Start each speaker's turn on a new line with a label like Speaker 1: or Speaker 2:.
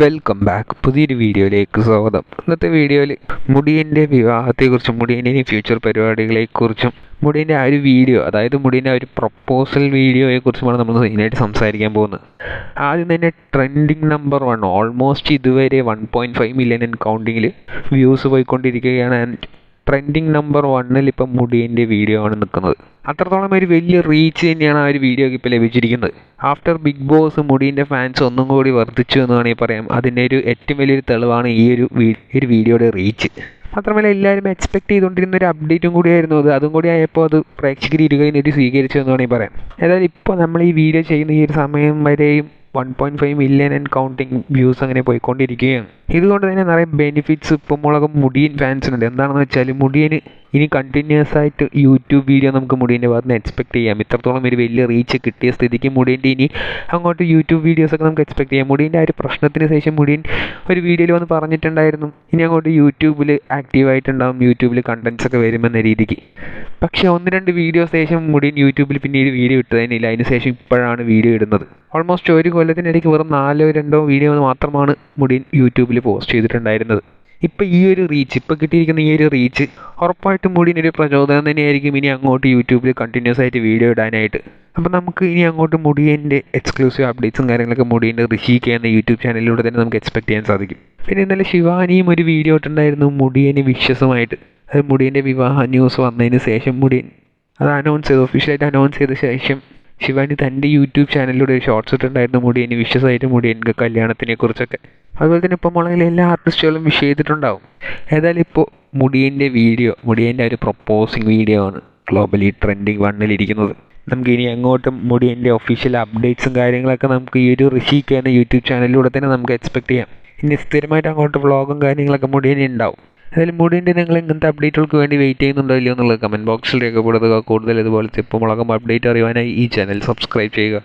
Speaker 1: Welcome back പുതിയൊരു വീഡിയോയിലേക്ക് സ്വാഗതം. ഇന്നത്തെ വീഡിയോയിൽ മുടിയന്റെ വിവാഹത്തെക്കുറിച്ചും മുടിയന്റെ ഇനി ഫ്യൂച്ചർ പരിപാടികളെക്കുറിച്ചും മുടിയന്റെ ആ ഒരു വീഡിയോ അതായത് മുടിയന്റെ ആ ഒരു പ്രപ്പോസൽ വീഡിയോയെക്കുറിച്ചുമാണ് നമ്മൾ മെയിനായിട്ട് സംസാരിക്കാൻ പോകുന്നത്. ആദ്യം തന്നെ ട്രെൻഡിങ് നമ്പർ വൺ ഓൾമോസ്റ്റ് ഇതുവരെ one point five million and കൗണ്ടിങ്ങിൽ views പോയിക്കൊണ്ടിരിക്കുകയാണ്. ആൻഡ് ട്രെൻഡിങ് നമ്പർ വണ്ണിൽ ഇപ്പം മുടിയന്റെ വീഡിയോ ആണ് നിൽക്കുന്നത്. അത്രത്തോളം ഒരു വലിയ റീച്ച് തന്നെയാണ് ആ ഒരു വീഡിയോക്ക് ഇപ്പോൾ ലഭിച്ചിരിക്കുന്നത്. ആഫ്റ്റർ ബിഗ് ബോസ് മുടീന്റെ ഫാൻസ് ഒന്നും കൂടി വർദ്ധിച്ചു എന്ന് വേണമെങ്കിൽ പറയാം. അതിന്റെ ഒരു ഏറ്റവും വലിയൊരു തെളിവാണ് ഈ ഒരു ഒരു വീഡിയോയുടെ റീച്ച് മാത്രമല്ല എല്ലാവരും എക്സ്പെക്ട് ചെയ്തുകൊണ്ടിരുന്ന ഒരു അപ്ഡേറ്റും കൂടിയായിരുന്നു അത്. അതും കൂടി ആയപ്പോൾ അത് പ്രേക്ഷകർ ഇരുകയും സ്വീകരിച്ചു എന്ന് വേണമെങ്കിൽ പറയാം. ഏതായാലും ഇപ്പോൾ നമ്മൾ ഈ വീഡിയോ ചെയ്യുന്ന ഈ ഒരു സമയം വരെയും one five million and counting views അങ്ങനെ പോയിക്കൊണ്ടിരിക്കുകയാണ്. ഇതുകൊണ്ട് തന്നെ നിറയെ ബെനിഫിറ്റ്സ് ഇപ്പം മുളകം മുടിയൻ ഫാൻസിനുണ്ട് എന്താണെന്ന് വെച്ചാൽ മുടിയന് ഇനി കണ്ടിന്യൂസ് ആയിട്ട് യൂട്യൂബ് വീഡിയോ നമുക്ക് മുടിയന്റെ ഭാഗത്ത് നിന്ന് എക്സ്പെക്ട് ചെയ്യാം. ഇത്രത്തോളം ഒരു വലിയ റീച്ച് കിട്ടിയ സ്ഥിതിക്ക് മുടിയന്റെ ഇനി അങ്ങോട്ട് യൂട്യൂബ് വീഡിയോസൊക്കെ നമുക്ക് എക്സ്പെക്ട് ചെയ്യാം. മുടിയന്റെ ആ ഒരു പ്രശ്നത്തിന് ശേഷം മുടിയൻ ഒരു വീഡിയോയിൽ വന്ന് പറഞ്ഞിട്ടുണ്ടായിരുന്നു. ഇനി അങ്ങോട്ട് യൂട്യൂബിൽ ആക്റ്റീവായിട്ടുണ്ടാകും യൂട്യൂബിൽ കണ്ടൻസ് ഒക്കെ വരുമെന്ന രീതിക്ക്. പക്ഷേ ഒന്ന് രണ്ട് വീഡിയോസ് ശേഷം മുടിയൻ യൂട്യൂബിൽ പിന്നീട് വീഡിയോ ഇട്ടതേനില്ല അതിന് ശേഷം ഇപ്പോഴാണ് വീഡിയോ ഇടുന്നത്. ഓൾമോസ്റ്റ് ഒരു കൊല്ലത്തിനിടയ്ക്ക് വെറും നാലോ രണ്ടോ വീഡിയോ മാത്രമാണ് മുടിയൻ യൂട്യൂബിൽ പോസ്റ്റ് ചെയ്തിട്ടുണ്ടായിരുന്നത്. ഇപ്പോൾ ഈ ഒരു റീച്ച് ഇപ്പോൾ കിട്ടിയിരിക്കുന്ന ഈ ഒരു റീച്ച് ഉറപ്പായിട്ടും മുടിയനൊരു പ്രചോദനം തന്നെയായിരിക്കും ഇനി അങ്ങോട്ട് യൂട്യൂബിൽ കണ്ടിന്യൂസ് ആയിട്ട് വീഡിയോ ഇടാനായിട്ട്. അപ്പോൾ നമുക്ക് ഇനി അങ്ങോട്ട് മുടിയന്റെ എക്സ്ക്ലൂസീവ് അപ്ഡേറ്റ്സും കാര്യങ്ങളൊക്കെ മുടിയന്റെ ഋഷിക്ക് എന്ന യൂട്യൂബ് ചാനലിലൂടെ തന്നെ നമുക്ക് എക്സ്പെക്ട് ചെയ്യാൻ സാധിക്കും. പിന്നെ ഇന്നലെ ശിവാനിയും ഒരു വീഡിയോ ഇട്ടിട്ടുണ്ടായിരുന്നു മുടിയന് വിശ്വസമായിട്ട്. അത് മുടിയന്റെ വിവാഹ ന്യൂസ് വന്നതിന് ശേഷം മുടിയൻ അത് അനൗൺസ് ചെയ്തു ഒഫീഷ്യലായിട്ട് അനൗൺസ് ചെയ്ത ശേഷം ശിവാനി തന്റെ യൂട്യൂബ് ചാനലിലൂടെ ഒരു ഷോർട്സ് ഇട്ടിട്ടുണ്ടായിരുന്നു. മുടിയന് വിശ്വസമായിട്ട് എനിക്ക് കല്യാണത്തിനെ കുറിച്ചൊക്കെ. അതുപോലെ തന്നെ ഇപ്പോൾ മുളകിൽ എല്ലാ ആർട്ടിസ്റ്റുകളും വിഷ് ചെയ്തിട്ടുണ്ടാവും. ഏതായാലും ഇപ്പോൾ മുടിയന്റെ വീഡിയോ മുടിയന്റെ ഒരു പ്രപ്പോസിങ് വീഡിയോ ആണ് ഗ്ലോബലി ട്രെൻഡിങ് വണ്ണിലിരിക്കുന്നത്. നമുക്ക് ഇനി അങ്ങോട്ടും മുടിയന്റെ ഒഫീഷ്യൽ അപ്ഡേറ്റ്സും കാര്യങ്ങളൊക്കെ നമുക്ക് ഈ ഒരു ഋഷിക്ക് എന്ന യൂട്യൂബ് ചാനലിലൂടെ തന്നെ നമുക്ക് എക്സ്പെക്ട് ചെയ്യാം. ഇനി സ്ഥിരമായിട്ട് അങ്ങോട്ട് വ്ളോഗും കാര്യങ്ങളൊക്കെ മുടിയനെ ഉണ്ടാവും. അതിൽ മുടിന്റെ നിങ്ങൾ ഇങ്ങനത്തെ അപ്ഡേറ്റുകൾക്ക് വേണ്ടി വെയിറ്റ് ചെയ്യുന്നുണ്ടോ ഇല്ലയോ എന്നുള്ളത് കമന്റ് ബോക്സിൽ രേഖപ്പെടുത്തുക. കൂടുതൽ ഇതുപോലത്തെ ഇപ്പോൾ മുളകം അപ്ഡേറ്റ് അറിയുവാനായി ഈ ചാനൽ സബ്സ്ക്രൈബ് ചെയ്യുക.